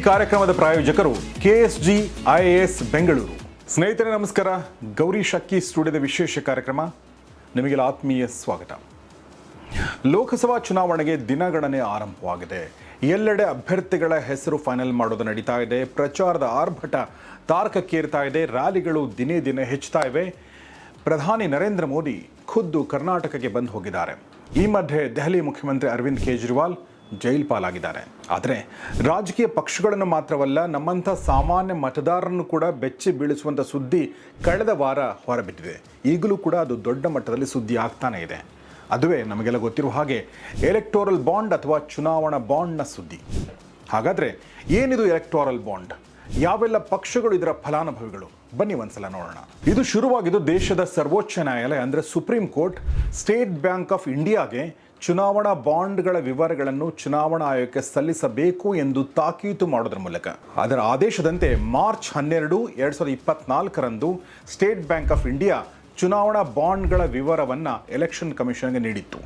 ಕಾರ್ಯಕ್ರಮದ ಪ್ರಾಯೋಜಕರು ಕೆಎಸ್ಜಿ, ಐಎಎಸ್, ಬೆಂಗಳೂರು. ಸ್ನೇಹಿತರೆ, ನಮಸ್ಕಾರ. ಗೌರಿ ಶಕ್ಕಿ ಸ್ಟುಡಿಯೋದ ವಿಶೇಷ ಕಾರ್ಯಕ್ರಮ. ನಿಮಗೆಲ್ಲ ಆತ್ಮೀಯ ಸ್ವಾಗತ. ಲೋಕಸಭಾ ಚುನಾವಣೆಗೆ ದಿನಗಣನೆ ಆರಂಭವಾಗಿದೆ. ಎಲ್ಲೆಡೆ ಅಭ್ಯರ್ಥಿಗಳ ಹೆಸರು ಫೈನಲ್ ಮಾಡೋದು ನಡೀತಾ ಇದೆ. ಪ್ರಚಾರದ ಆರ್ಭಟ ತಾರಕಕ್ಕೇರ್ತಾ ಇದೆ. ರ್ಯಾಲಿಗಳು ದಿನೇ ದಿನೇ ಹೆಚ್ಚುತ್ತಾ ಇವೆ. ಪ್ರಧಾನಿ ನರೇಂದ್ರ ಮೋದಿ ಖುದ್ದು ಕರ್ನಾಟಕಕ್ಕೆ ಬಂದು ಹೋಗಿದ್ದಾರೆ. ಈ ಮಧ್ಯೆ ದೆಹಲಿ ಮುಖ್ಯಮಂತ್ರಿ ಅರವಿಂದ್ ಕೇಜ್ರಿವಾಲ್ ಜೈಲ್ ಪಾಲಾಗಿದ್ದಾರೆ. ಆದರೆ ರಾಜಕೀಯ ಪಕ್ಷಗಳನ್ನು ಮಾತ್ರವಲ್ಲ, ನಮ್ಮಂಥ ಸಾಮಾನ್ಯ ಮತದಾರರನ್ನು ಕೂಡ ಬೆಚ್ಚಿ ಬೀಳಿಸುವಂಥ ಸುದ್ದಿ ಕಳೆದ ವಾರ ಹೊರಬಿಟ್ಟಿದೆ ಈಗಲೂ ಕೂಡ ಅದು ದೊಡ್ಡ ಮಟ್ಟದಲ್ಲಿ ಸುದ್ದಿ ಆಗ್ತಾನೇ ಇದೆ. ಅದುವೇ ನಮಗೆಲ್ಲ ಗೊತ್ತಿರುವ ಹಾಗೆ ಎಲೆಕ್ಟೋರಲ್ ಬಾಂಡ್ ಅಥವಾ ಚುನಾವಣಾ ಬಾಂಡ್ನ ಸುದ್ದಿ. ಹಾಗಾದರೆ ಏನಿದು ಎಲೆಕ್ಟೋರಲ್ ಬಾಂಡ್ ಯಾವೆಲ್ಲ ಪಕ್ಷಗಳು ಇದರ ಫಲಾನುಭವಿಗಳು? ಬನ್ನಿ ಒಂದ್ಸಲ ನೋಡೋಣ. ಇದು ಶುರುವಾಗಿದ್ದು ದೇಶದ ಸರ್ವೋಚ್ಚ ನ್ಯಾಯಾಲಯ, ಅಂದರೆ supreme court, state bank of ಇಂಡಿಯಾಗೆ ಚುನಾವಣಾ ಬಾಂಡ್ಗಳ ವಿವರಗಳನ್ನು ಚುನಾವಣಾ ಆಯೋಗಕ್ಕೆ ಸಲ್ಲಿಸಬೇಕು ಎಂದು ತಾಕೀತು ಮಾಡೋದ್ರ ಮೂಲಕ. ಅದರ ಆದೇಶದಂತೆ ಮಾರ್ಚ್ ಹನ್ನೆರಡು, ಎರಡ್ ಸಾವಿರದ ಇಪ್ಪತ್ನಾಲ್ಕರಂದು ಸ್ಟೇಟ್ ಬ್ಯಾಂಕ್ ಆಫ್ ಇಂಡಿಯಾ ಚುನಾವಣಾ ಬಾಂಡ್ಗಳ ವಿವರವನ್ನು ಎಲೆಕ್ಷನ್ ಕಮಿಷನ್ಗೆ ನೀಡಿತ್ತು.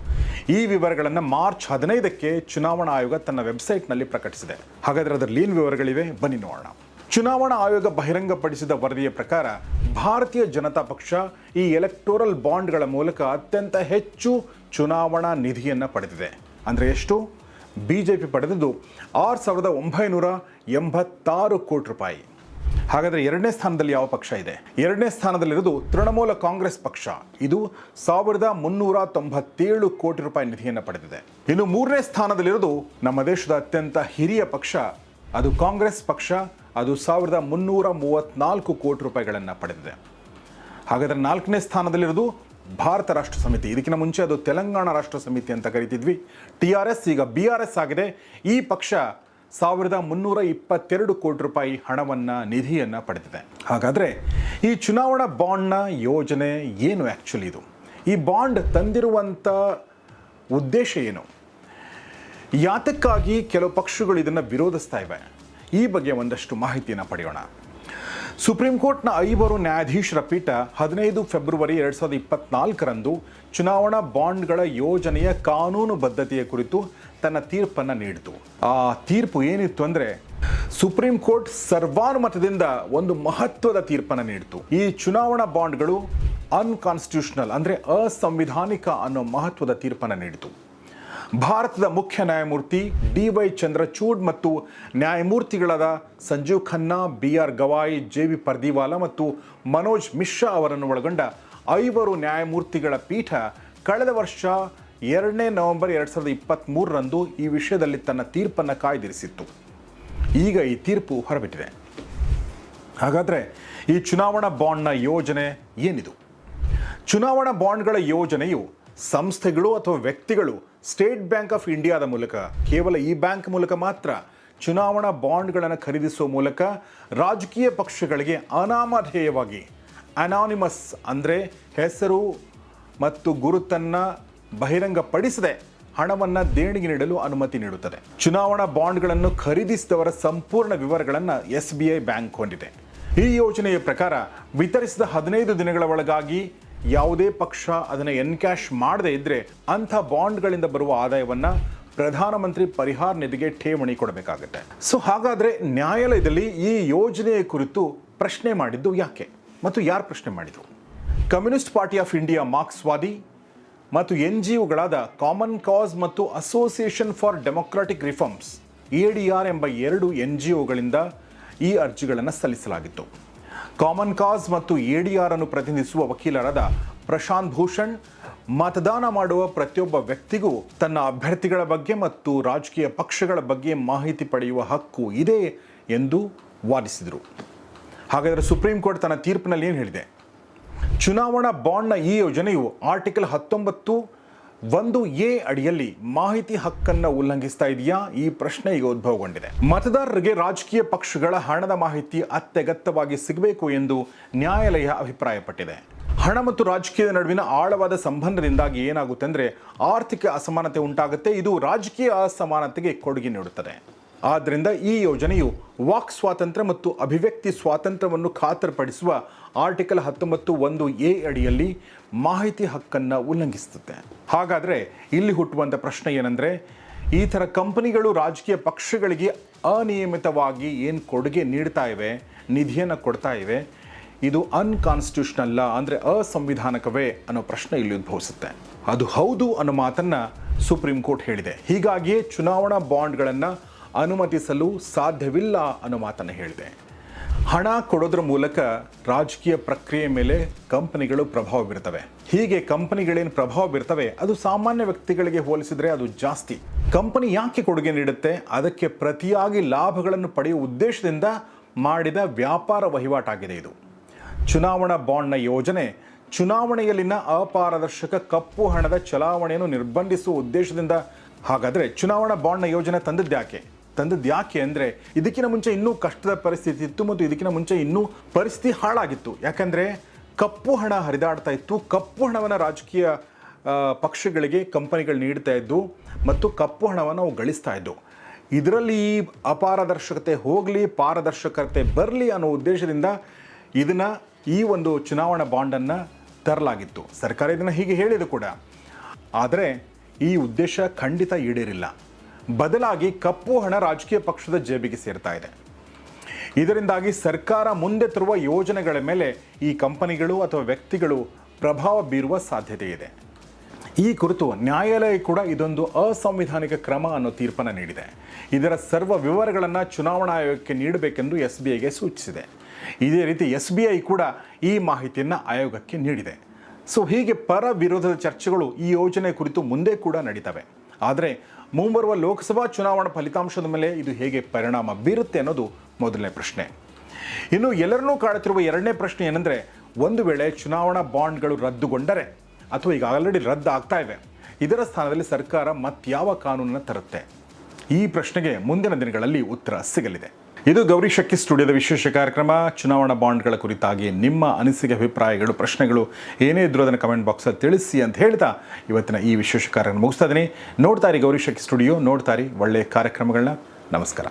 ಈ ವಿವರಗಳನ್ನು ಮಾರ್ಚ್ ಹದಿನೈದಕ್ಕೆ ಚುನಾವಣಾ ಆಯೋಗ ತನ್ನ ವೆಬ್ಸೈಟ್ನಲ್ಲಿ ಪ್ರಕಟಿಸಿದೆ. ಹಾಗಾದರೆ ಅದರಲ್ಲಿ ಏನು ವಿವರಗಳಿವೆ? ಬನ್ನಿ ನೋಡೋಣ. ಚುನಾವಣಾ ಆಯೋಗ ಬಹಿರಂಗಪಡಿಸಿದ ವರದಿಯ ಪ್ರಕಾರ ಭಾರತೀಯ ಜನತಾ ಪಕ್ಷ ಈ ಎಲೆಕ್ಟೋರಲ್ ಬಾಂಡ್ಗಳ ಮೂಲಕ ಅತ್ಯಂತ ಹೆಚ್ಚು ಚುನಾವಣಾ ನಿಧಿಯನ್ನು ಪಡೆದಿದೆ. ಅಂದರೆ ಎಷ್ಟು? ಬಿ ಜೆ ಪಿ ಪಡೆದಿದ್ದು ಆರು ಸಾವಿರದ ಒಂಬೈನೂರ ಎಂಬತ್ತಾರು ಕೋಟಿ ರೂಪಾಯಿ. ಹಾಗಾದರೆ ಎರಡನೇ ಸ್ಥಾನದಲ್ಲಿ ಯಾವ ಪಕ್ಷ ಇದೆ? ಎರಡನೇ ಸ್ಥಾನದಲ್ಲಿರೋದು ತೃಣಮೂಲ ಕಾಂಗ್ರೆಸ್ ಪಕ್ಷ. ಇದು ಸಾವಿರದ ಮುನ್ನೂರ ತೊಂಬತ್ತೇಳು ಕೋಟಿ ರೂಪಾಯಿ ನಿಧಿಯನ್ನು ಪಡೆದಿದೆ. ಇನ್ನು ಮೂರನೇ ಸ್ಥಾನದಲ್ಲಿರೋದು ನಮ್ಮ ದೇಶದ ಅತ್ಯಂತ ಹಿರಿಯ ಪಕ್ಷ. ಅದು ಕಾಂಗ್ರೆಸ್ ಪಕ್ಷ. ಅದು ಸಾವಿರದ ಮುನ್ನೂರ ಮೂವತ್ತ್ನಾಲ್ಕು ಕೋಟಿ ರೂಪಾಯಿಗಳನ್ನು ಪಡೆದಿದೆ. ಹಾಗಾದರೆ ನಾಲ್ಕನೇ ಸ್ಥಾನದಲ್ಲಿರೋದು ಭಾರತ ರಾಷ್ಟ್ರ ಸಮಿತಿ. ಇದಕ್ಕಿಂತ ಮುಂಚೆ ಅದು ತೆಲಂಗಾಣ ರಾಷ್ಟ್ರ ಸಮಿತಿ ಅಂತ ಕರಿತಿದ್ವಿ. ಟಿ ಆರ್ ಎಸ್, ಈಗ ಬಿ ಆರ್ ಎಸ್ ಆಗಿದೆ. ಈ ಪಕ್ಷ ಸಾವಿರದ ಮುನ್ನೂರ ಇಪ್ಪತ್ತೆರಡು ಕೋಟಿ ರೂಪಾಯಿ ಹಣವನ್ನು, ನಿಧಿಯನ್ನು ಪಡೆದಿದೆ. ಹಾಗಾದರೆ ಈ ಚುನಾವಣಾ ಬಾಂಡ್ನ ಯೋಜನೆ ಏನು ಆ್ಯಕ್ಚುಲಿ ಇದು? ಈ ಬಾಂಡ್ ತಂದಿರುವಂಥ ಉದ್ದೇಶ ಏನು? ಯಾತಕ್ಕಾಗಿ ಕೆಲವು ಪಕ್ಷಗಳು ಇದನ್ನು ವಿರೋಧಿಸ್ತಾ ಇವೆ? ಈ ಬಗ್ಗೆ ಒಂದಷ್ಟು ಮಾಹಿತಿಯನ್ನು ಪಡೆಯೋಣ. ಸುಪ್ರೀಂ ಕೋರ್ಟ್ನ ಐವರು ನ್ಯಾಯಾಧೀಶರ ಪೀಠ ಹದಿನೈದು ಫೆಬ್ರವರಿ ಎರಡು ಸಾವಿರದ ಇಪ್ಪತ್ನಾಲ್ಕರಂದು ಚುನಾವಣಾ ಬಾಂಡ್ಗಳ ಯೋಜನೆಯ ಕಾನೂನು ಬದ್ಧತೆಯ ಕುರಿತು ತನ್ನ ತೀರ್ಪನ್ನು ನೀಡಿತು. ಆ ತೀರ್ಪು ಏನಿತ್ತು ಅಂದರೆ ಸುಪ್ರೀಂ ಕೋರ್ಟ್ ಸರ್ವಾನುಮತದಿಂದ ಒಂದು ಮಹತ್ವದ ತೀರ್ಪನ್ನು ನೀಡಿತು. ಈ ಚುನಾವಣಾ ಬಾಂಡ್ಗಳು ಅನ್ಕಾನ್ಸ್ಟಿಟ್ಯೂಷನಲ್ ಅಂದರೆ ಅಸಂವಿಧಾನಿಕ ಅನ್ನೋ ಮಹತ್ವದ ತೀರ್ಪನ್ನು ನೀಡಿತು. ಭಾರತದ ಮುಖ್ಯ ನ್ಯಾಯಮೂರ್ತಿ ಡಿ ವೈ ಚಂದ್ರಚೂಡ್ ಮತ್ತು ನ್ಯಾಯಮೂರ್ತಿಗಳಾದ Sanjiv Khanna, B R Gavai, J V Pardiwala ಮತ್ತು ಮನೋಜ್ ಮಿಶ್ರಾ ಅವರನ್ನು ಒಳಗೊಂಡ ಐವರು ನ್ಯಾಯಮೂರ್ತಿಗಳ ಪೀಠ ಕಳೆದ ವರ್ಷ ಎರಡನೇ ನವೆಂಬರ್ ಎರಡು ಸಾವಿರದ ಇಪ್ಪತ್ತ್ಮೂರರಂದು ಈ ವಿಷಯದಲ್ಲಿ ತನ್ನ ತೀರ್ಪನ್ನು ಕಾಯ್ದಿರಿಸಿತ್ತು. ಈಗ ಈ ತೀರ್ಪು ಹೊರಬಿಟ್ಟಿದೆ. ಹಾಗಾದರೆ ಈ ಚುನಾವಣಾ ಬಾಂಡ್ನ ಯೋಜನೆ ಏನಿದು? ಚುನಾವಣಾ ಬಾಂಡ್ಗಳ ಯೋಜನೆಯು ಸಂಸ್ಥೆಗಳು ಅಥವಾ ವ್ಯಕ್ತಿಗಳು ಸ್ಟೇಟ್ ಬ್ಯಾಂಕ್ ಆಫ್ ಇಂಡಿಯಾದ ಮೂಲಕ, ಕೇವಲ ಈ ಬ್ಯಾಂಕ್ ಮೂಲಕ ಮಾತ್ರ ಚುನಾವಣಾ ಬಾಂಡ್ಗಳನ್ನು ಖರೀದಿಸುವ ಮೂಲಕ ರಾಜಕೀಯ ಪಕ್ಷಗಳಿಗೆ ಅನಾಮಧೇಯವಾಗಿ ಅನಾನಿಮಸ್ ಅಂದರೆ ಹೆಸರು ಮತ್ತು ಗುರುತನ್ನು ಬಹಿರಂಗಪಡಿಸದೆ ಹಣವನ್ನು ದೇಣಿಗೆ ನೀಡಲು ಅನುಮತಿ ನೀಡುತ್ತದೆ. ಚುನಾವಣಾ ಬಾಂಡ್ಗಳನ್ನು ಖರೀದಿಸಿದವರ ಸಂಪೂರ್ಣ ವಿವರಗಳನ್ನು ಎಸ್ ಬಿ ಐ ಬ್ಯಾಂಕ್ ಹೊಂದಿದೆ. ಈ ಯೋಜನೆಯ ಪ್ರಕಾರ ವಿತರಿಸಿದ ಹದಿನೈದು ದಿನಗಳ ಒಳಗಾಗಿ ಯಾವುದೇ ಪಕ್ಷ ಅದನ್ನು ಎನ್ಕ್ಯಾಶ್ ಮಾಡದೇ ಇದ್ದರೆ ಅಂಥ ಬಾಂಡ್ಗಳಿಂದ ಬರುವ ಆದಾಯವನ್ನು ಪ್ರಧಾನಮಂತ್ರಿ ಪರಿಹಾರ ನಿಧಿಗೆ ಠೇವಣಿ ಕೊಡಬೇಕಾಗುತ್ತೆ. ಸೊ ಹಾಗಾದರೆ ನ್ಯಾಯಾಲಯದಲ್ಲಿ ಈ ಯೋಜನೆಯ ಕುರಿತು ಪ್ರಶ್ನೆ ಮಾಡಿದ್ದು ಯಾಕೆ? ಮತ್ತು ಯಾರು ಪ್ರಶ್ನೆ ಮಾಡಿದರು ಕಮ್ಯುನಿಸ್ಟ್ ಪಾರ್ಟಿ ಆಫ್ ಇಂಡಿಯಾ ಮಾರ್ಕ್ಸ್ವಾದಿ ಮತ್ತು ಎನ್ ಜಿ ಒಗಳಾದ ಕಾಮನ್ ಕಾಸ್ ಮತ್ತು association for democratic reforms A D R ಎಂಬ ಎರಡು ಎನ್ ಜಿ ಒಗಳಿಂದ ಈ ಅರ್ಜಿಗಳನ್ನು ಸಲ್ಲಿಸಲಾಗಿತ್ತು. ಕಾಮನ್ ಕಾಸ್ ಮತ್ತು ಎ ಡಿ ಆರ್ ಅನ್ನು ಪ್ರತಿನಿಧಿಸುವ ವಕೀಲರಾದ ಪ್ರಶಾಂತ್ ಭೂಷಣ್, ಮತದಾನ ಮಾಡುವ ಪ್ರತಿಯೊಬ್ಬ ವ್ಯಕ್ತಿಗೂ ತನ್ನ ಅಭ್ಯರ್ಥಿಗಳ ಬಗ್ಗೆ ಮತ್ತು ರಾಜಕೀಯ ಪಕ್ಷಗಳ ಬಗ್ಗೆ ಮಾಹಿತಿ ಪಡೆಯುವ ಹಕ್ಕು ಇದೆ ಎಂದು ವಾದಿಸಿದರು. ಹಾಗಾದರೆ ಸುಪ್ರೀಂ ಕೋರ್ಟ್ ತನ್ನ ತೀರ್ಪಿನಲ್ಲಿ ಏನು ಹೇಳಿದೆ? ಚುನಾವಣಾ ಬಾಂಡ್ನ ಈ ಯೋಜನೆಯು ಆರ್ಟಿಕಲ್ ಹತ್ತೊಂಬತ್ತು ಒಂದು ಎ ಅಡಿಯಲ್ಲಿ ಮಾಹಿತಿ ಹಕ್ಕನ್ನು ಉಲ್ಲಂಘಿಸ್ತಾ ಇದೆಯಾ? ಈ ಪ್ರಶ್ನೆ ಈಗ ಉದ್ಭವಗೊಂಡಿದೆ. ಮತದಾರರಿಗೆ ರಾಜಕೀಯ ಪಕ್ಷಗಳ ಹಣದ ಮಾಹಿತಿ ಅತ್ಯಗತ್ಯವಾಗಿ ಸಿಗಬೇಕು ಎಂದು ನ್ಯಾಯಾಲಯ ಅಭಿಪ್ರಾಯಪಟ್ಟಿದೆ. ಹಣ ಮತ್ತು ರಾಜಕೀಯದ ನಡುವಿನ ಆಳವಾದ ಸಂಬಂಧದಿಂದಾಗಿ ಏನಾಗುತ್ತೆ ಅಂದರೆ ಆರ್ಥಿಕ ಅಸಮಾನತೆ ಉಂಟಾಗುತ್ತೆ. ಇದು ರಾಜಕೀಯ ಅಸಮಾನತೆಗೆ ಕೊಡುಗೆ ನೀಡುತ್ತದೆ. ಆದ್ದರಿಂದ ಈ ಯೋಜನೆಯು ವಾಕ್ ಸ್ವಾತಂತ್ರ್ಯ ಮತ್ತು ಅಭಿವ್ಯಕ್ತಿ ಸ್ವಾತಂತ್ರ್ಯವನ್ನು ಖಾತರಿಪಡಿಸುವ ಆರ್ಟಿಕಲ್ ಹತ್ತೊಂಬತ್ತು ಒಂದು ಎ ಅಡಿಯಲ್ಲಿ ಮಾಹಿತಿ ಹಕ್ಕನ್ನು ಉಲ್ಲಂಘಿಸುತ್ತೆ. ಹಾಗಾದರೆ ಇಲ್ಲಿ ಹುಟ್ಟುವಂಥ ಪ್ರಶ್ನೆ ಏನಂದರೆ, ಈ ಥರ ಕಂಪನಿಗಳು ರಾಜಕೀಯ ಪಕ್ಷಗಳಿಗೆ ಅನಿಯಮಿತವಾಗಿ ಏನು ಕೊಡುಗೆ ನೀಡ್ತಾ ಇವೆ, ನಿಧಿಯನ್ನು ಕೊಡ್ತಾ ಇವೆ, ಇದು ಅನ್ಕಾನ್ಸ್ಟಿಟ್ಯೂಷನಲ್ಲ, ಅಂದರೆ ಅಸಂವಿಧಾನಕವೇ ಅನ್ನೋ ಪ್ರಶ್ನೆ ಇಲ್ಲಿ ಉದ್ಭವಿಸುತ್ತೆ. ಅದು ಹೌದು ಅನ್ನೋ ಮಾತನ್ನು ಸುಪ್ರೀಂ ಕೋರ್ಟ್ ಹೇಳಿದೆ. ಹೀಗಾಗಿಯೇ ಚುನಾವಣಾ ಬಾಂಡ್ಗಳನ್ನು ಅನುಮತಿಸಲು ಸಾಧ್ಯವಿಲ್ಲ ಅನ್ನೋ ಮಾತನ್ನು ಹೇಳಿದೆ. ಹಣ ಕೊಡೋದ್ರ ಮೂಲಕ ರಾಜಕೀಯ ಪ್ರಕ್ರಿಯೆ ಮೇಲೆ ಕಂಪನಿಗಳು ಪ್ರಭಾವ ಬೀರ್ತವೆ. ಹೀಗೆ ಕಂಪನಿಗಳೇನು ಪ್ರಭಾವ ಬೀರ್ತವೆ, ಅದು ಸಾಮಾನ್ಯ ವ್ಯಕ್ತಿಗಳಿಗೆ ಹೋಲಿಸಿದರೆ ಅದು ಜಾಸ್ತಿ. ಕಂಪನಿ ಯಾಕೆ ಕೊಡುಗೆ ನೀಡುತ್ತೆ, ಅದಕ್ಕೆ ಪ್ರತಿಯಾಗಿ ಲಾಭಗಳನ್ನು ಪಡೆಯುವ ಉದ್ದೇಶದಿಂದ ಮಾಡಿದ ವ್ಯಾಪಾರ ವಹಿವಾಟಾಗಿದೆ ಇದು. ಚುನಾವಣಾ ಬಾಂಡ್ನ ಯೋಜನೆ, ಚುನಾವಣೆಯಲ್ಲಿನ ಅಪಾರದರ್ಶಕ ಕಪ್ಪು ಹಣದ ಚಲಾವಣೆಯನ್ನು ನಿರ್ಬಂಧಿಸುವ ಉದ್ದೇಶದಿಂದ. ಹಾಗಾದರೆ ಚುನಾವಣಾ ಬಾಂಡ್ನ ಯೋಜನೆ ತಂದದ್ಯಾಕೆ ತಂದದ್ದು ಯಾಕೆ ಅಂದರೆ ಇದಕ್ಕಿಂತ ಮುಂಚೆ ಇನ್ನೂ ಕಷ್ಟದ ಪರಿಸ್ಥಿತಿ ಇತ್ತು ಮತ್ತು ಇದಕ್ಕಿಂತ ಮುಂಚೆ ಇನ್ನೂ ಪರಿಸ್ಥಿತಿ ಹಾಳಾಗಿತ್ತು. ಯಾಕಂದರೆ ಕಪ್ಪು ಹಣ ಹರಿದಾಡ್ತಾ ಇತ್ತು. ಕಪ್ಪು ಹಣವನ್ನು ರಾಜಕೀಯ ಪಕ್ಷಗಳಿಗೆ ಕಂಪನಿಗಳು ನೀಡ್ತಾ ಇದ್ದು ಮತ್ತು ಕಪ್ಪು ಹಣವನ್ನು ಅವು ಗಳಿಸ್ತಾ ಇದ್ದು. ಇದರಲ್ಲಿ ಅಪಾರದರ್ಶಕತೆ ಹೋಗಲಿ, ಪಾರದರ್ಶಕತೆ ಬರಲಿ ಅನ್ನೋ ಉದ್ದೇಶದಿಂದ ಇದನ್ನು ಈ ಒಂದು ಚುನಾವಣಾ ಬಾಂಡನ್ನು ತರಲಾಗಿತ್ತು. ಸರ್ಕಾರ ಇದನ್ನು ಹೀಗೆ ಹೇಳಿದೆ ಕೂಡ. ಆದರೆ ಈ ಉದ್ದೇಶ ಖಂಡಿತ ಈಡೇರಿಲ್ಲ. ಬದಲಾಗಿ ಕಪ್ಪು ಹಣ ರಾಜಕೀಯ ಪಕ್ಷದ ಜೇಬಿಗೆ ಸೇರ್ತಾ ಇದೆ. ಇದರಿಂದಾಗಿ ಸರ್ಕಾರ ಮುಂದೆ ತರುವ ಯೋಜನೆಗಳ ಮೇಲೆ ಈ ಕಂಪನಿಗಳು ಅಥವಾ ವ್ಯಕ್ತಿಗಳು ಪ್ರಭಾವ ಬೀರುವ ಸಾಧ್ಯತೆ ಇದೆ. ಈ ಕುರಿತು ನ್ಯಾಯಾಲಯ ಕೂಡ ಇದೊಂದು ಅಸಂವಿಧಾನಿಕ ಕ್ರಮ ಅನ್ನೋ ತೀರ್ಪನ್ನು ನೀಡಿದೆ. ಇದರ ಸರ್ವ ವಿವರಗಳನ್ನು ಚುನಾವಣಾ ಆಯೋಗಕ್ಕೆ ನೀಡಬೇಕೆಂದು ಎಸ್ ಬಿ ಐಗೆ ಸೂಚಿಸಿದೆ. ಇದೇ ರೀತಿ ಎಸ್ ಬಿ ಐ ಕೂಡ ಈ ಮಾಹಿತಿಯನ್ನು ಆಯೋಗಕ್ಕೆ ನೀಡಿದೆ. ಸೊ ಹೀಗೆ ಪರ ವಿರೋಧದ ಚರ್ಚೆಗಳು ಈ ಯೋಜನೆ ಕುರಿತು ಮುಂದೆ ಕೂಡ ನಡೀತವೆ. ಆದರೆ ಮುಂಬರುವ ಲೋಕಸಭಾ ಚುನಾವಣಾ ಫಲಿತಾಂಶದ ಮೇಲೆ ಇದು ಹೇಗೆ ಪರಿಣಾಮ ಬೀರುತ್ತೆ ಅನ್ನೋದು ಮೊದಲನೇ ಪ್ರಶ್ನೆ. ಇನ್ನು ಎಲ್ಲರನ್ನೂ ಕಾಡುತ್ತಿರುವ ಎರಡನೇ ಪ್ರಶ್ನೆ ಏನಂದರೆ, ಒಂದು ವೇಳೆ ಚುನಾವಣಾ ಬಾಂಡ್ಗಳು ರದ್ದುಗೊಂಡರೆ ಅಥವಾ ಈಗ ಆಲ್ರೆಡಿ ರದ್ದು ಆಗ್ತಾ ಇವೆ, ಇದರ ಸ್ಥಾನದಲ್ಲಿ ಸರ್ಕಾರ ಮತ್ತಾವ ಕಾನೂನನ್ನು ತರುತ್ತೆ? ಈ ಪ್ರಶ್ನೆಗೆ ಮುಂದಿನ ದಿನಗಳಲ್ಲಿ ಉತ್ತರ ಸಿಗಲಿದೆ. ಇದು ಗೌರಿ ಶಕ್ಕಿ ಸ್ಟುಡಿಯೋದ ವಿಶೇಷ ಕಾರ್ಯಕ್ರಮ. ಚುನಾವಣಾ ಬಾಂಡ್ಗಳ ಕುರಿತಾಗಿ ನಿಮ್ಮ ಅನಿಸಿಕೆ, ಅಭಿಪ್ರಾಯಗಳು, ಪ್ರಶ್ನೆಗಳು ಏನೇ ಇದ್ರೂ ಅದನ್ನು ಕಮೆಂಟ್ ಬಾಕ್ಸಲ್ಲಿ ತಿಳಿಸಿ ಅಂತ ಹೇಳ್ತಾ ಇವತ್ತಿನ ಈ ವಿಶೇಷ ಕಾರ್ಯಕ್ರಮ ಮುಗಿಸ್ತಾ ಇದ್ದೀನಿ. ನೋಡ್ತಾ ಇರಿ ಗೌರಿ ಶಕ್ಕಿ ಸ್ಟುಡಿಯೋ, ನೋಡ್ತಾ ಇರಿ ಒಳ್ಳೆಯ ಕಾರ್ಯಕ್ರಮಗಳನ್ನ. ನಮಸ್ಕಾರ.